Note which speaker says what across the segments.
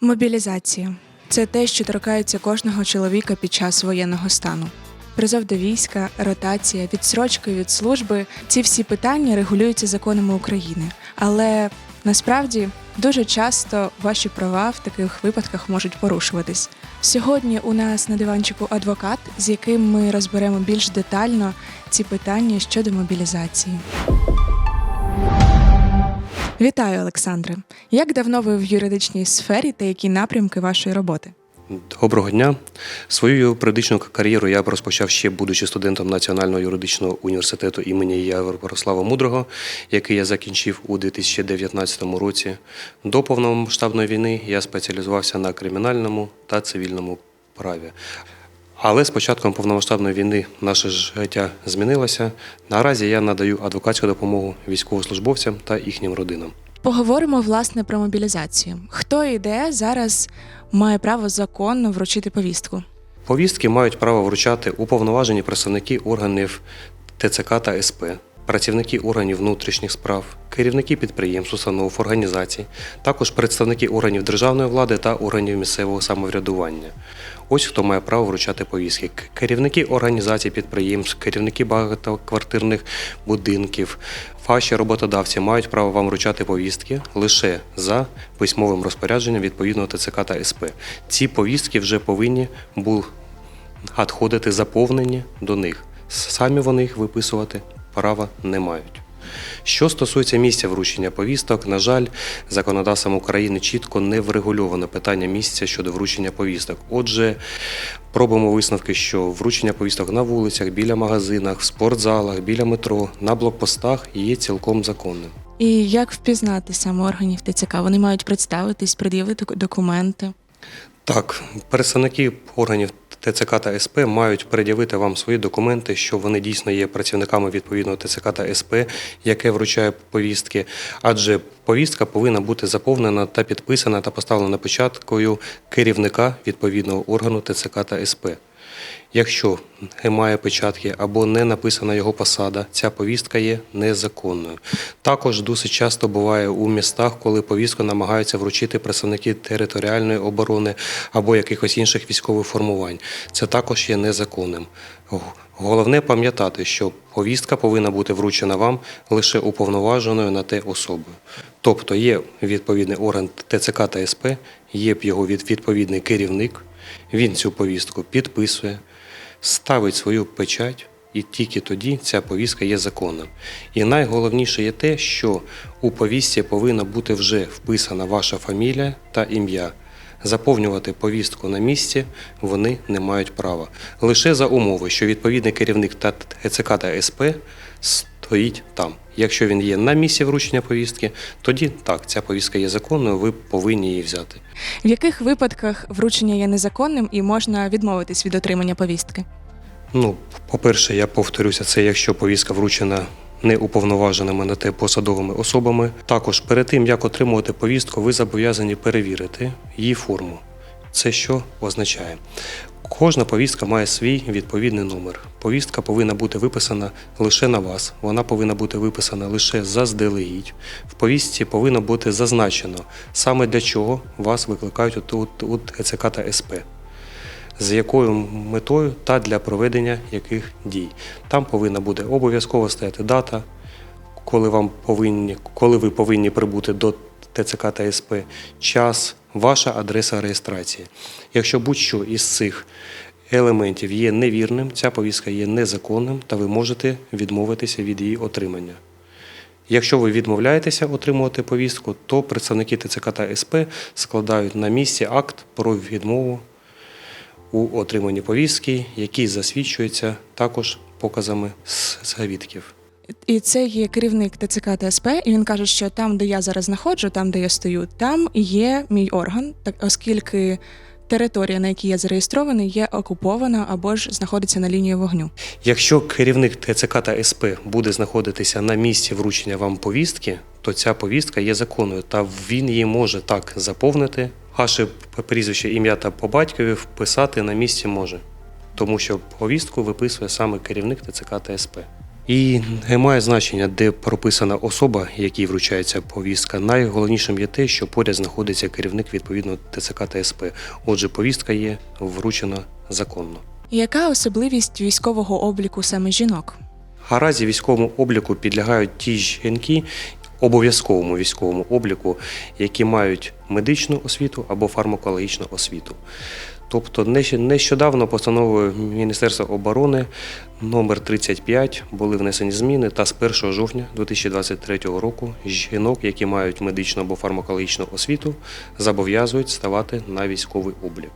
Speaker 1: Мобілізація це те, що торкається кожного чоловіка під час воєнного стану. Призов до війська, ротація, відсрочка від служби ці всі питання регулюються законами України. Але насправді дуже часто ваші права в таких випадках можуть порушуватись. Сьогодні у нас на диванчику адвокат, з яким ми розберемо більш детально ці питання щодо мобілізації. Вітаю, Олександре. Як давно ви в юридичній сфері та які напрямки вашої роботи?
Speaker 2: Доброго дня. Свою юридичну кар'єру я розпочав ще будучи студентом Національного юридичного університету імені Ярослава Мудрого, який я закінчив у 2019 році. До повномасштабної війни я спеціалізувався на кримінальному та цивільному праві. Але з початком повномасштабної війни наше життя змінилося. Наразі я надаю адвокатську допомогу військовослужбовцям та їхнім родинам.
Speaker 1: Поговоримо власне про мобілізацію. Хто і де зараз має право законно вручити повістку?
Speaker 2: Повістки мають право вручати уповноважені представники органів ТЦК та СП, працівники органів внутрішніх справ, керівники підприємств, установ, організацій, також представники органів державної влади та органів місцевого самоврядування. Ось хто має право вручати повістки: керівники організацій підприємств, керівники багатоквартирних будинків, ваші роботодавці мають право вам вручати повістки лише за письмовим розпорядженням відповідного ТЦК та СП. Ці повістки вже повинні були надходити заповнені до них. Самі вони їх виписувати права не мають. Що стосується місця вручення повісток, на жаль, законодавством України чітко не врегульовано питання місця щодо вручення повісток. Отже, пробуємо висновки, що вручення повісток на вулицях, біля магазинах, в спортзалах, біля метро, на блокпостах є цілком законним.
Speaker 1: І як впізнати саме органів ТЦК? Вони мають представитись, пред'явити документи.
Speaker 2: Так, представники органів ТЦК та СП мають пред'явити вам свої документи, що вони дійсно є працівниками відповідного ТЦК та СП, яке вручає повістки, адже повістка повинна бути заповнена та підписана та поставлена печаткою керівника відповідного органу ТЦК та СП. Якщо немає печатки або не написана його посада, ця повістка є незаконною. Також досить часто буває у містах, коли повістку намагаються вручити представники територіальної оборони або якихось інших військових формувань. Це також є незаконним. Головне пам'ятати, що повістка повинна бути вручена вам лише уповноваженою на те особою. Тобто є відповідний орган ТЦК та СП, є його від- відповідний керівник, він цю повістку підписує, ставить свою печать, і тільки тоді ця повістка є законом. І найголовніше є те, що у повістці повинна бути вже вписана ваша фамілія та ім'я. Заповнювати повістку на місці вони не мають права. Лише за умови, що відповідний керівник та ТЦК та СП стоїть там. Якщо він є на місці вручення повістки, тоді так, ця повістка є законною, ви повинні її взяти.
Speaker 1: В яких випадках вручення є незаконним і можна відмовитись від отримання повістки?
Speaker 2: Ну, по-перше, я повторюся, це якщо повістка вручена неуповноваженими на те посадовими особами. Також перед тим, як отримувати повістку, ви зобов'язані перевірити її форму. Це що означає? Кожна повістка має свій відповідний номер. Повістка повинна бути виписана лише на вас. Вона повинна бути виписана лише заздалегідь. В повістці повинно бути зазначено саме для чого вас викликають у, ТЦК та СП з якою метою та для проведення яких дій. Там повинна буде обов'язково стояти дата, коли, вам повинні, коли ви повинні прибути до ТЦК та СП, час, ваша адреса реєстрації. Якщо будь-що із цих елементів є невірним, ця повістка є незаконним, та ви можете відмовитися від її отримання. Якщо ви відмовляєтеся отримувати повістку, то представники ТЦК та СП складають на місці акт про відмову у отриманні повістки, який засвідчується також показами з свідків.
Speaker 1: І це є керівник ТЦК та СП, і він каже, що там, де я зараз знаходжу, там, де я стою, там є мій орган, так оскільки територія, на якій я зареєстрований, є окупована або ж знаходиться на лінії вогню.
Speaker 2: Якщо керівник ТЦК та СП буде знаходитися на місці вручення вам повістки, то ця повістка є законною, та він її може так заповнити. Ваше прізвище, ім'я та по батькові вписати на місці може, тому що повістку виписує саме керівник ТЦК та СП. І не має значення, де прописана особа, якій вручається повістка. Найголовнішим є те, що поряд знаходиться керівник відповідного ТЦК та СП. Отже, повістка є вручена законно.
Speaker 1: Яка особливість військового обліку саме жінок?
Speaker 2: Наразі військовому обліку підлягають ті жінки, обов'язковому військовому обліку, які мають медичну освіту або фармакологічну освіту. Тобто нещодавно постановою Міністерства оборони номер 35 були внесені зміни та з 1 жовтня 2023 року жінок, які мають медичну або фармакологічну освіту, зобов'язують ставати на військовий облік.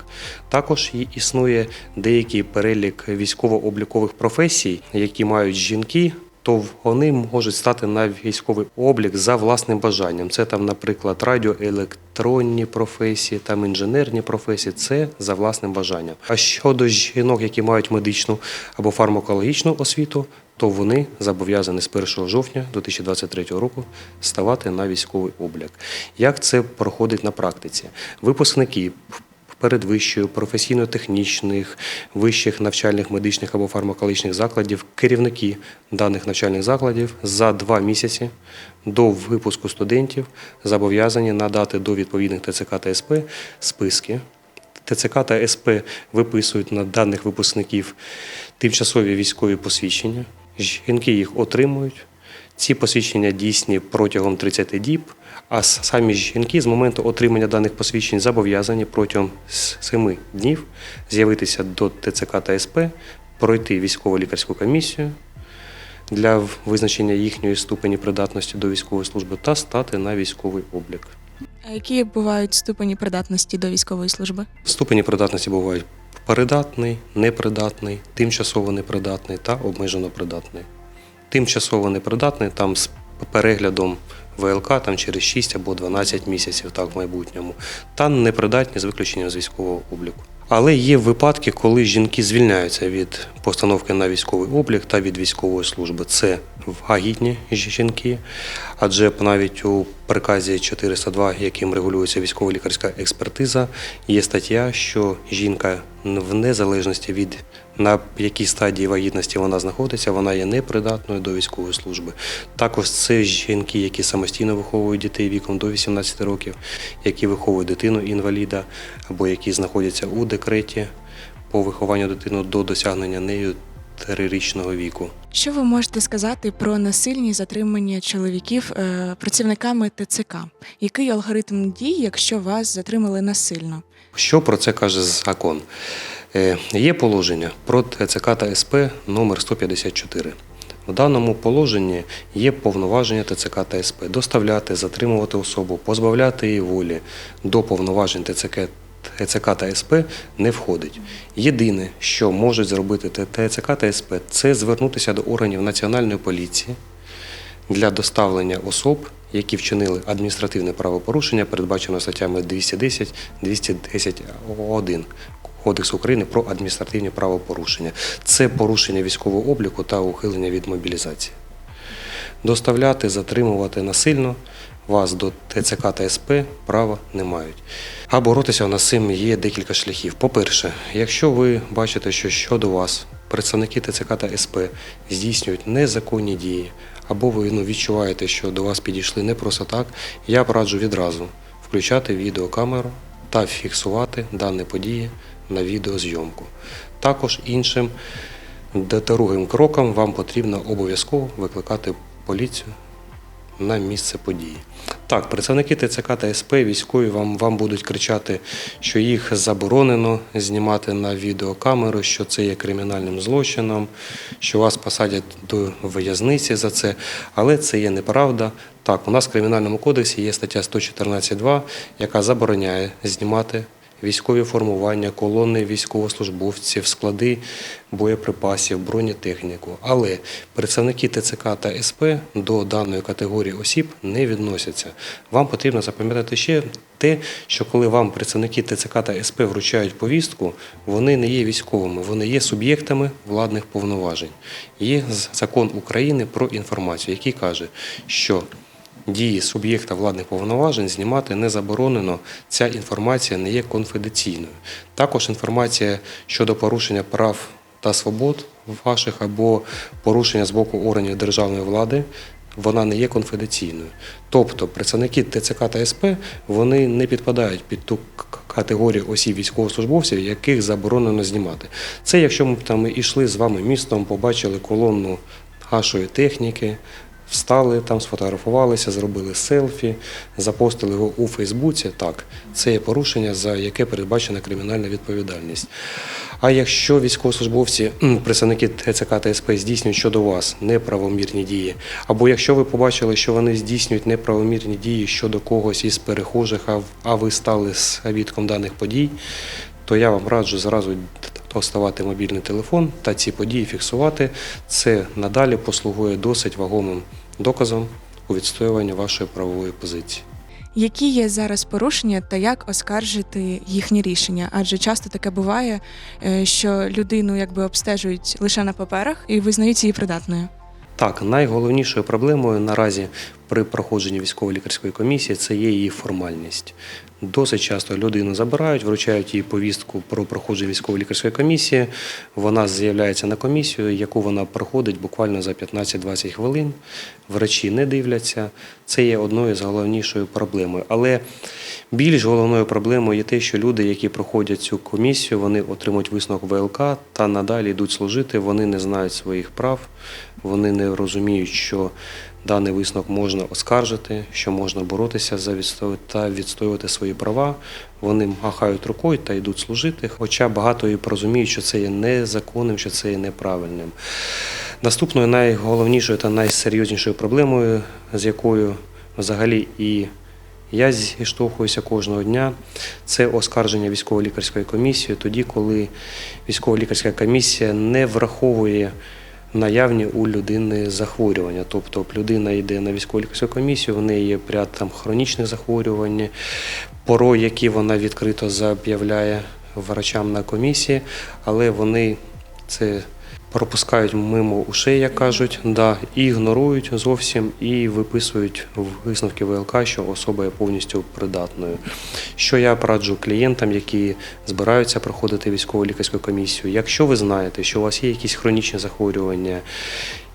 Speaker 2: Також існує деякий перелік військово-облікових професій, які мають жінки. То вони можуть стати на військовий облік за власним бажанням. Це там, наприклад, радіоелектронні професії, там інженерні професії. Це за власним бажанням. А щодо жінок, які мають медичну або фармакологічну освіту, то вони зобов'язані з 1 жовтня 2023 року ставати на військовий облік. Як це проходить на практиці? Випускники передвищою професійно-технічних, вищих навчальних медичних або фармакологічних закладів, керівники даних навчальних закладів за два місяці до випуску студентів зобов'язані надати до відповідних ТЦК та СП списки. ТЦК та СП виписують на даних випускників тимчасові військові посвідчення. Жінки їх отримують. Ці посвідчення дійсні протягом 30 діб, а самі жінки з моменту отримання даних посвідчень зобов'язані протягом 7 днів з'явитися до ТЦК та СП, пройти військово-лікарську комісію для визначення їхньої ступені придатності до військової служби та стати на військовий облік.
Speaker 1: А які бувають ступені придатності до військової служби?
Speaker 2: Ступені придатності бувають придатний, непридатний, тимчасово непридатний та обмежено придатний. Тимчасово непридатний там з переглядом ВЛК там через 6 або 12 місяців, так в майбутньому, та непридатні з виключенням з військового обліку. Але є випадки, коли жінки звільняються від постановки на військовий облік та від військової служби. Це вагітні жінки, адже навіть у приказі 402, яким регулюється військово-лікарська експертиза, є стаття, що жінка в незалежності від на якій стадії вагітності вона знаходиться, вона є непридатною до військової служби. Також це жінки, які самостійно виховують дітей віком до 18 років, які виховують дитину інваліда або які знаходяться у декреті по вихованню дитини до досягнення нею трирічного віку.
Speaker 1: Що ви можете сказати про насильні затримання чоловіків е, працівниками ТЦК? Який алгоритм дій, якщо вас затримали насильно?
Speaker 2: Що про це каже закон? Е, Є положення про ТЦК та СП номер 154. В даному положенні є повноваження ТЦК та СП доставляти, затримувати особу, позбавляти її волі до повноважень ТЦК, ТЦК та СП не входить. Єдине, що можуть зробити ТЦК та СП, це звернутися до органів Національної поліції для доставлення особ, які вчинили адміністративне правопорушення, передбачено статтями 210, 210.1 Кодексу України про адміністративні правопорушення. Це порушення військового обліку та ухилення від мобілізації. Доставляти, затримувати насильно вас до ТЦК та СП права не мають. А боротися у нас цим є декілька шляхів. По-перше, якщо ви бачите, що щодо вас представники ТЦК та СП здійснюють незаконні дії, або ви ну, відчуваєте, що до вас підійшли не просто так, я пораджу відразу включати відеокамеру та фіксувати дані події на відеозйомку. Також іншим другим кроком вам потрібно обов'язково викликати поліцію на місце події. Так, представники ТЦК та СП військові вам, вам будуть кричати, що їх заборонено знімати на відеокамеру, що це є кримінальним злочином, що вас посадять до в'язниці за це. Але це є неправда. Так, у нас в кримінальному кодексі є стаття 114.2, яка забороняє знімати військові формування, колони військовослужбовців, склади боєприпасів, бронетехніку. Але представники ТЦК та СП до даної категорії осіб не відносяться. Вам потрібно запам'ятати ще те, що коли вам представники ТЦК та СП вручають повістку, вони не є військовими, вони є суб'єктами владних повноважень. Є закон України про інформацію, який каже, що дії суб'єкта владних повноважень знімати не заборонено. Ця інформація не є конфіденційною. Також інформація щодо порушення прав та свобод ваших або порушення з боку органів державної влади. Вона не є конфіденційною. Тобто представники ТЦК та СП вони не підпадають під ту категорію осіб військовослужбовців, яких заборонено знімати. Це якщо ми там ішли з вами містом, побачили колонну нашої техніки, встали там, сфотографувалися, зробили селфі, запостили його у Фейсбуці. Так, це є порушення, за яке передбачена кримінальна відповідальність. А якщо військовослужбовці, представники ТЦК та СП здійснюють щодо вас неправомірні дії, або якщо ви побачили, що вони здійснюють неправомірні дії щодо когось із перехожих, а ви стали свідком даних подій, то я вам раджу зразу доставати мобільний телефон та ці події фіксувати. Це надалі послугує досить вагомим доказом у відстоюванні вашої правової позиції.
Speaker 1: Які є зараз порушення та як оскаржити їхні рішення? Адже часто таке буває, е, що людину якби обстежують лише на паперах і визнають її придатною.
Speaker 2: Так, найголовнішою проблемою наразі при проходженні військово-лікарської комісії це є її формальність. Досить часто людину забирають, вручають їй повістку про проходження військово-лікарської комісії. Вона з'являється на комісію, яку вона проходить буквально за 15-20 хвилин. Врачі не дивляться. Це є одною з головнішою проблемою. Але більш головною проблемою є те, що люди, які проходять цю комісію, вони отримують висновок ВЛК та надалі йдуть служити. Вони не знають своїх прав, вони не розуміють, що даний висновок можна оскаржити, що можна боротися за відстой та відстоювати свої права. Вони махають рукою та йдуть служити. Хоча багато і розуміють, що це є незаконним, що це є неправильним. Наступною найголовнішою та найсерйознішою проблемою, з якою взагалі і я зіштовхуюся кожного дня. Це оскарження військово-лікарської комісії, тоді, коли військово-лікарська комісія не враховує наявні у людини захворювання. Тобто людина йде на військово-лікарську комісію, в неї є ряд там хронічних захворювань, порой, які вона відкрито заявляє врачам на комісії, але вони це пропускають мимо ушей, як кажуть, да, і ігнорують зовсім і виписують в висновки ВЛК, що особа є повністю придатною. Що я пораджу клієнтам, які збираються проходити військово лікарську комісію. Якщо ви знаєте, що у вас є якісь хронічні захворювання,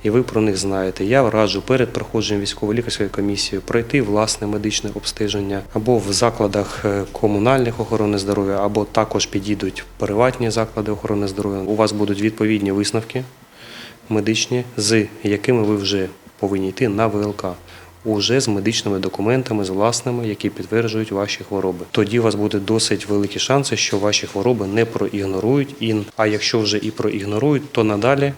Speaker 2: і ви про них знаєте. Я раджу перед проходженням військово-лікарської комісії пройти власне медичне обстеження або в закладах е, комунальних охорони здоров'я, або також підійдуть приватні заклади охорони здоров'я. У вас будуть відповідні висновки медичні, з якими ви вже повинні йти на ВЛК. Уже з медичними документами, з власними, які підтверджують ваші хвороби. Тоді у вас буде досить великі шанси, що ваші хвороби не проігнорують. І, а якщо вже і проігнорують, то надалі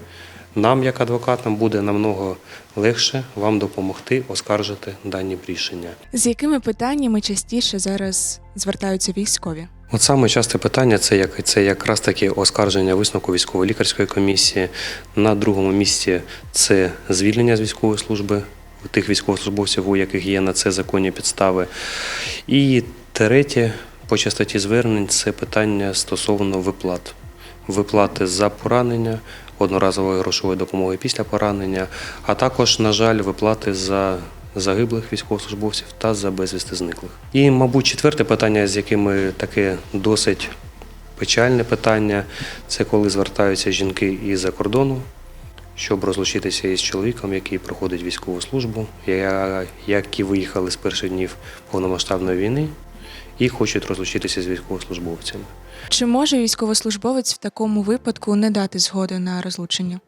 Speaker 2: нам, як адвокатам, буде намного легше вам допомогти оскаржити дані рішення.
Speaker 1: З якими питаннями частіше зараз звертаються військові?
Speaker 2: От саме часте питання це як це якраз таки оскарження висновку військово-лікарської комісії. На другому місці це звільнення з військової служби тих військовослужбовців, у яких є на це законні підстави. І третє по частоті звернень це питання стосовно виплат. Виплати за поранення, одноразової грошової допомоги після поранення, а також, на жаль, виплати за загиблих військовослужбовців та за безвісти зниклих. І, мабуть, четверте питання, з якими таке досить печальне питання, це коли звертаються жінки із-за кордону, щоб розлучитися із чоловіком, який проходить військову службу, які виїхали з перших днів повномасштабної війни і хочуть розлучитися з військовослужбовцями.
Speaker 1: Чи може військовослужбовець в такому випадку не дати згоди на розлучення?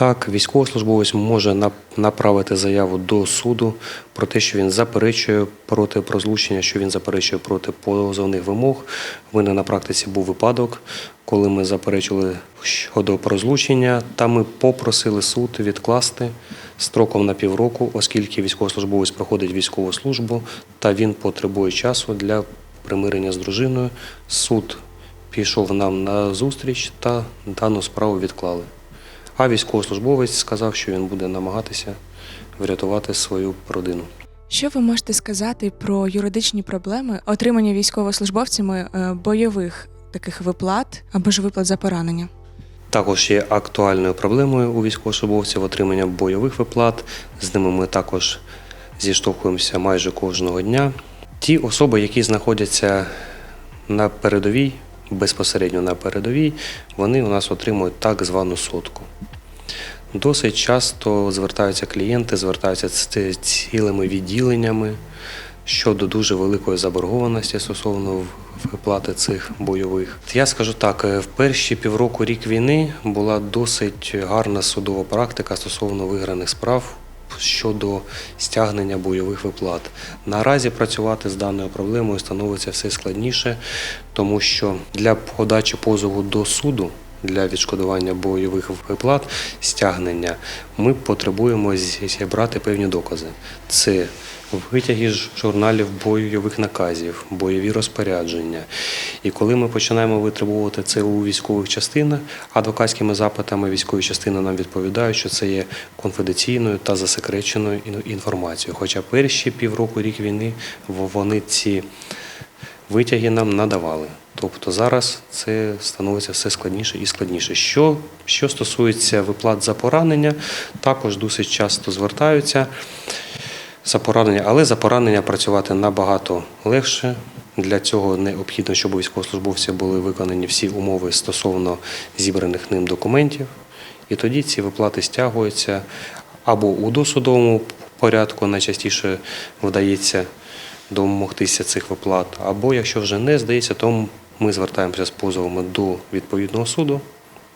Speaker 2: Так, військовослужбовець може направити заяву до суду про те, що він заперечує проти розлучення, що він заперечує проти позовних вимог. В мене на практиці був випадок, коли ми заперечили щодо розлучення, та ми попросили суд відкласти строком на півроку, оскільки військовослужбовець проходить військову службу та він потребує часу для примирення з дружиною. Суд пішов нам на зустріч та дану справу відклали. А військовослужбовець сказав, що він буде намагатися врятувати свою родину.
Speaker 1: Що ви можете сказати про юридичні проблеми отримання військовослужбовцями е, бойових таких виплат або ж виплат за поранення?
Speaker 2: Також є актуальною проблемою у військовослужбовців отримання бойових виплат. З ними ми також зіштовхуємося майже кожного дня. Ті особи, які знаходяться на передовій безпосередньо на передовій, вони у нас отримують так звану сотку. Досить часто звертаються клієнти, звертаються з цілими відділеннями щодо дуже великої заборгованості стосовно виплати цих бойових. Я скажу так: е, в перші півроку рік війни була досить гарна судова практика стосовно виграних справ. Щодо стягнення бойових виплат. Наразі працювати з даною проблемою становиться все складніше, тому що для подачі позову до суду для відшкодування бойових виплат стягнення ми потребуємо зібрати певні докази. Це витяги з журналів бойових наказів, бойові розпорядження. І коли ми починаємо витребувати це у військових частинах, адвокатськими запитами військові частини нам відповідають, що це є конфіденційною та засекреченою інформацією. Хоча перші півроку рік війни вони ці витяги нам надавали. Тобто зараз це становиться все складніше і складніше. Що, що стосується виплат за поранення, також досить часто звертаються за поранення, але за поранення працювати набагато легше. Для цього необхідно, щоб у військовослужбовця були виконані всі умови стосовно зібраних ним документів. І тоді ці виплати стягуються або у досудовому порядку, найчастіше вдається домогтися цих виплат, або якщо вже не здається, то ми звертаємося з позовами до відповідного суду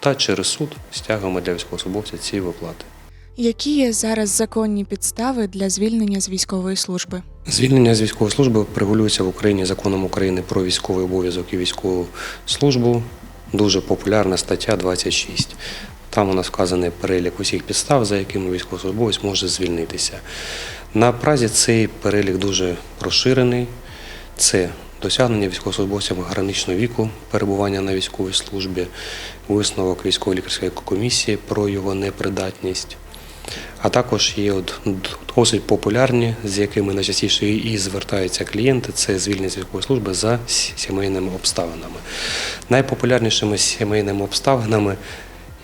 Speaker 2: та через суд стягуємо для військовослужбовця ці виплати.
Speaker 1: Які є зараз законні підстави для звільнення з військової служби?
Speaker 2: Звільнення з військової служби регулюється в Україні законом України про військовий обов'язок і військову службу. Дуже популярна стаття 26. Там у нас вказаний перелік усіх підстав, за якими військовослужбовець може звільнитися. На празі цей перелік дуже розширений. Це досягнення військовослужбовцям граничного віку, перебування на військовій службі, висновок військово-лікарської комісії про його непридатність. А також є от досить популярні, з якими найчастіше і звертаються клієнти, це звільнення з військової служби за сімейними обставинами. Найпопулярнішими сімейними обставинами,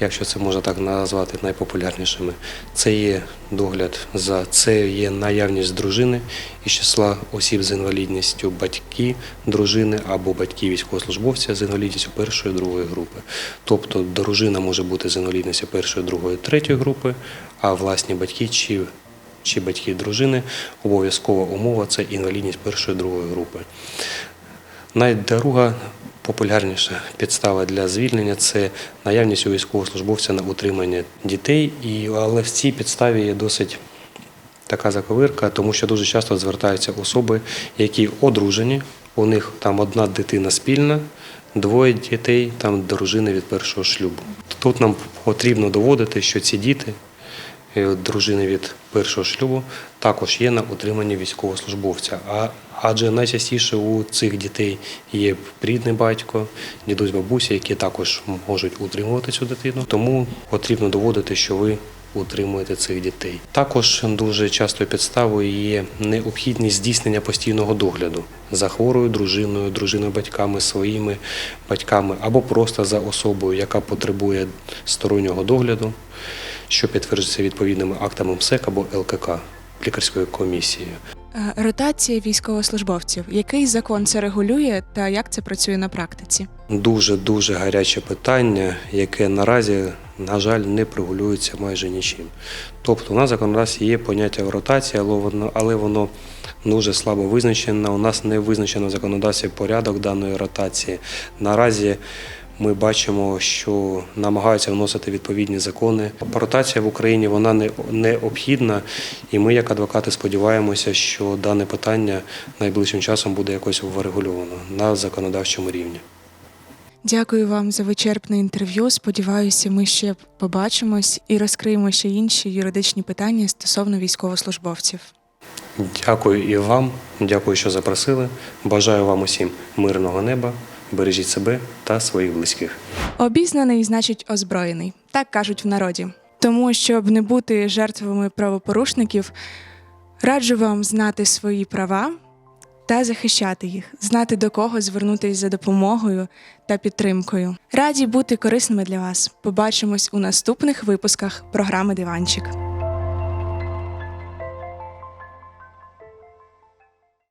Speaker 2: якщо це можна так назвати, найпопулярнішими, це є догляд за це є наявність дружини із числа осіб з інвалідністю, батьки дружини або батьки військовослужбовця з інвалідністю першої другої групи. Тобто дружина може бути з інвалідністю першої, другої, третьої групи, а власні батьки чи, чи батьки дружини обов'язкова умова це інвалідність першої, другої групи. Найдруга популярніша підстава для звільнення це наявність у військовослужбовця на утримання дітей, і, але в цій підставі є досить така заковирка, тому що дуже часто звертаються особи, які одружені, у них там одна дитина спільна, двоє дітей, там дружини від першого шлюбу. Тут нам потрібно доводити, що ці діти дружини від першого шлюбу також є на утриманні військовослужбовця. А адже найчастіше у цих дітей є рідний батько, дідусь, бабуся, які також можуть утримувати цю дитину. Тому потрібно доводити, що ви утримуєте цих дітей. Також дуже частою підставою є необхідність здійснення постійного догляду за хворою дружиною, дружиною батьками, своїми батьками або просто за особою, яка потребує стороннього догляду що підтверджується відповідними актами МСЕК або ЛКК лікарською комісією.
Speaker 1: Е, Ротація військовослужбовців. Який закон це регулює та як це працює на практиці?
Speaker 2: Дуже дуже гаряче питання, яке наразі, на жаль, не регулюється майже нічим. Тобто, у нас в законодавстві є поняття ротації, але воно, але воно дуже слабо визначено. У нас не визначено в законодавстві порядок даної ротації. Наразі ми бачимо, що намагаються вносити відповідні закони. Ротація в Україні вона не необхідна, і ми, як адвокати, сподіваємося, що дане питання найближчим часом буде якось врегульовано на законодавчому рівні.
Speaker 1: Дякую вам за вичерпне інтерв'ю. Сподіваюся, ми ще побачимось і розкриємо ще інші юридичні питання стосовно військовослужбовців.
Speaker 2: Дякую і вам, дякую, що запросили. Бажаю вам усім мирного неба. Бережіть себе та своїх близьких.
Speaker 1: Обізнаний значить озброєний, так кажуть в народі. Тому, щоб не бути жертвами правопорушників, раджу вам знати свої права та захищати їх, знати до кого звернутися за допомогою та підтримкою. Раді бути корисними для вас. Побачимось у наступних випусках програми Диванчик.